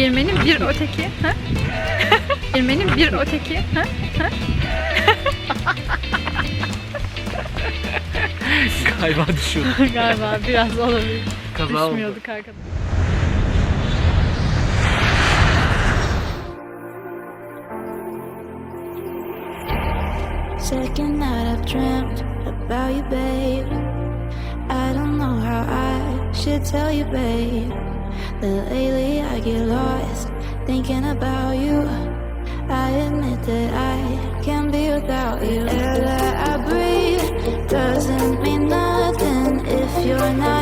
Değirmenin bir öteki. Ha? Değirmenin bir öteki. Ha? Galiba düşüyordu. Galiba biraz olabilir. Kaza. Düşmüyorduk arkada. Second night I've dreamt about you, babe. I don't know how I should tell you, babe. That lately I get lost thinking about you. I admit that I can't be without you. Air that I breathe doesn't mean nothing if you're not.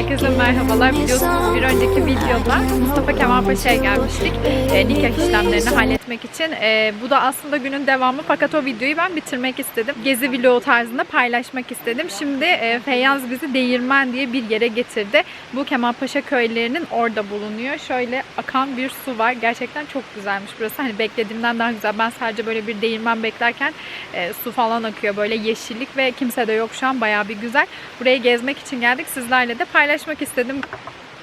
Herkese merhabalar. Biliyorsunuz bir önceki videoda Mustafa Kemal Paşa'ya gelmiştik. E, nikah işlemlerini halletmek için. E, bu da aslında günün devamı fakat o videoyu ben bitirmek istedim. Gezi vlogu tarzında paylaşmak istedim. Şimdi e, Feyyaz bizi Değirmen diye bir yere getirdi. Bu Kemal Paşa köylerinin orada bulunuyor. Şöyle akan bir su var. Gerçekten çok güzelmiş burası. Hani beklediğimden daha güzel. Ben sadece böyle bir değirmen beklerken e, su falan akıyor. Böyle yeşillik ve kimse de yok şu an. Bayağı bir güzel. Buraya gezmek için geldik. Sizlerle de paylaşmak istedim.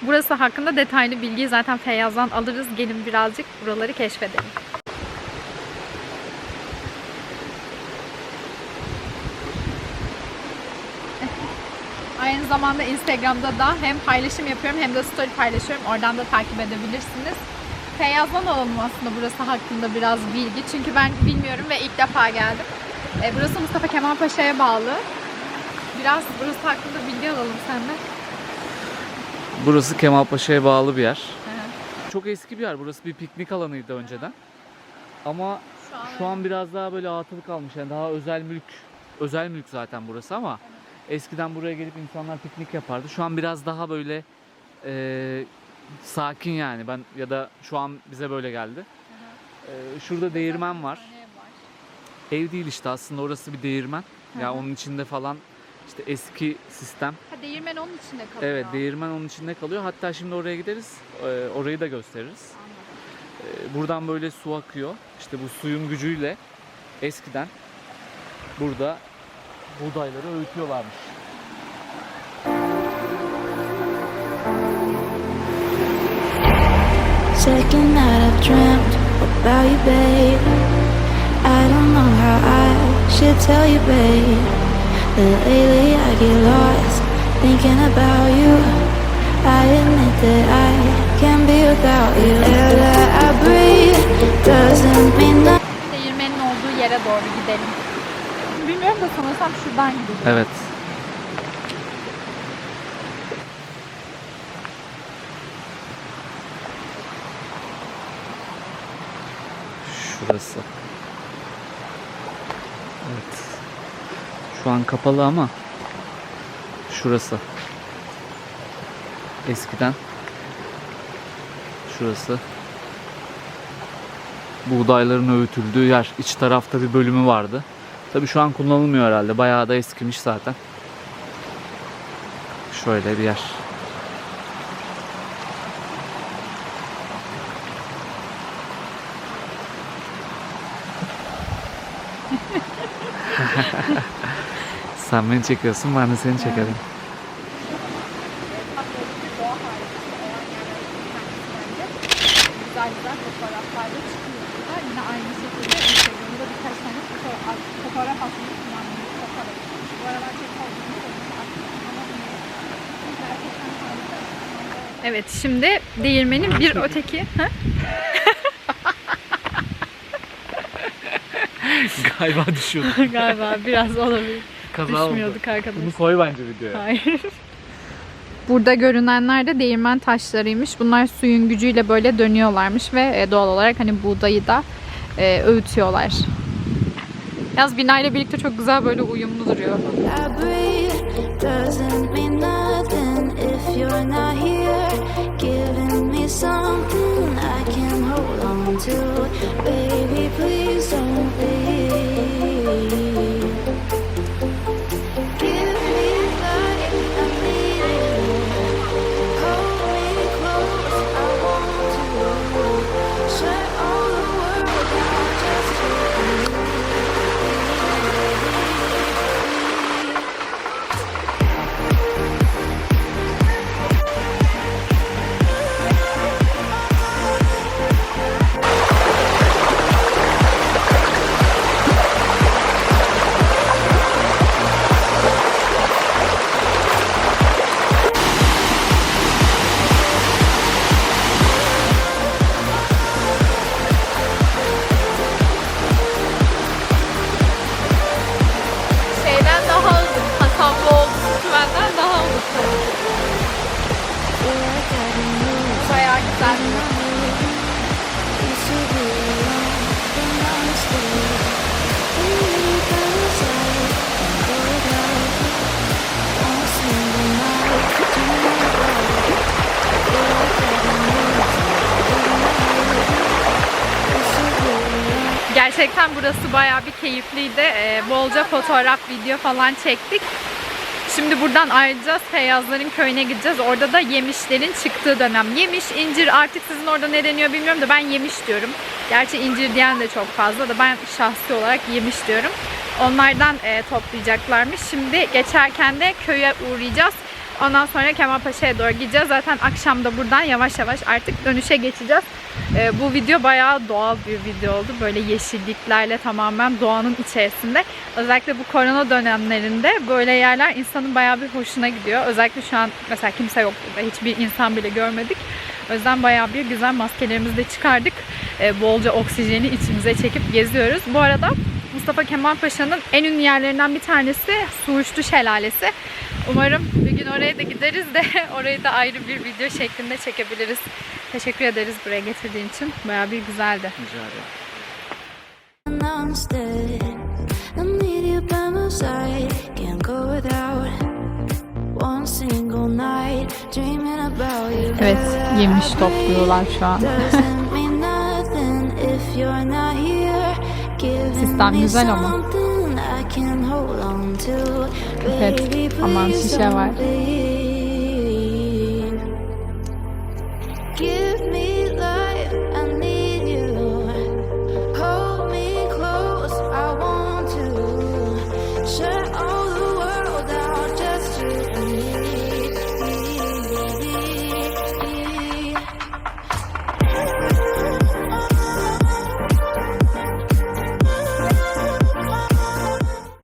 Burası hakkında detaylı bilgiyi zaten Feyyaz'dan alırız. Gelin birazcık buraları keşfedelim. Aynı zamanda Instagram'da da hem paylaşım yapıyorum hem de story paylaşıyorum. Oradan da takip edebilirsiniz. Feyyaz'dan alalım aslında burası hakkında biraz bilgi. Çünkü ben bilmiyorum ve ilk defa geldim. E, burası Mustafa Kemal Paşa'ya bağlı. Biraz burası hakkında bilgi alalım senden. Burası Kemalpaşa'ya bağlı bir yer. Hı. Çok eski bir yer. Burası bir piknik alanıydı önceden. Ama Şu an, şu an biraz daha böyle atıl kalmış. Yani daha özel mülk. Özel mülk zaten burası ama eskiden buraya gelip insanlar piknik yapardı. Şu an biraz daha böyle e, sakin yani. Ben ya da şu an bize böyle geldi. E, şurada değirmen var. Ev değil işte aslında orası bir değirmen. Ya onun içinde falan işte eski sistem. Ha, değirmen onun içinde kalıyor. Evet değirmen onun içinde kalıyor. Hatta şimdi oraya gideriz. e, orayı da gösteririz. E, buradan böyle su akıyor. İşte bu suyun gücüyle eskiden burada buğdayları öğütüyorlarmış. Second night I've dreamt about you, babe. I don't know how I should tell you, babe. That lately I get lost thinking about you. I admit that I can't be without you. Air that I breathe doesn't mean nothing. Değirmenin olduğu yere doğru gidelim. Bilmiyorum da sanırsam şuradan gidiyor. Evet. Şurası. Evet. Şu an kapalı ama şurası. Eskiden şurası buğdayların öğütüldüğü yer. İç tarafta bir bölümü vardı. Tabii şu an kullanılmıyor herhalde. Bayağı da eskimiş zaten. Şöyle bir yer. Sen beni çekiyorsun, ben de seni çekerim. Güzel güzel fotoğraflar da çıkıyor burada. Yine aynı şekilde Instagram'da birkaç tane fotoğraf, fotoğraf atmayı kullanmayı fotoğraf. Bu aralar çok fazla Evet şimdi değirmenin bir öteki. Ha? Galiba düşüyordu. Galiba biraz olabilir. Kaza oldu. Düşmüyorduk arkadaşlar. Bunu koy bence videoya. Hayır. Burada görünenler de değirmen taşlarıymış. Bunlar suyun gücüyle böyle dönüyorlarmış ve e, doğal olarak hani buğdayı da e, öğütüyorlar. Yaz binayla birlikte çok güzel böyle uyumlu duruyor. Something I can hold on to. Baby, please Gerçekten burası bayağı bir keyifliydi. Ee, bolca fotoğraf, video falan çektik. Şimdi buradan ayrılacağız. Feyyazların köyüne gideceğiz. Orada da yemişlerin çıktığı dönem. Yemiş, incir artık sizin orada ne deniyor bilmiyorum da ben yemiş diyorum. Gerçi incir diyen de çok fazla da ben şahsi olarak yemiş diyorum. Onlardan e, toplayacaklarmış. Şimdi geçerken de köye uğrayacağız. Ondan sonra Kemalpaşa'ya doğru gideceğiz. Zaten akşam da buradan yavaş yavaş artık dönüşe geçeceğiz. Ee, bu video bayağı doğal bir video oldu. Böyle yeşilliklerle tamamen doğanın içerisinde. Özellikle bu korona dönemlerinde böyle yerler insanın bayağı bir hoşuna gidiyor. Özellikle şu an mesela kimse yok burada. Hiçbir insan bile görmedik. O yüzden bayağı bir güzel maskelerimizi de çıkardık. Ee, bolca oksijeni içimize çekip geziyoruz. Bu arada Mustafa Kemal Paşa'nın en ünlü yerlerinden bir tanesi Suğuşlu Şelalesi. Umarım bir gün oraya da gideriz de orayı da ayrı bir video şeklinde çekebiliriz. Teşekkür ederiz buraya getirdiğin için. Bayağı bir güzeldi. Rica ederim. Evet, yemiş topluyorlar şu an. Sistem güzel ama. Evet, aman şişe var.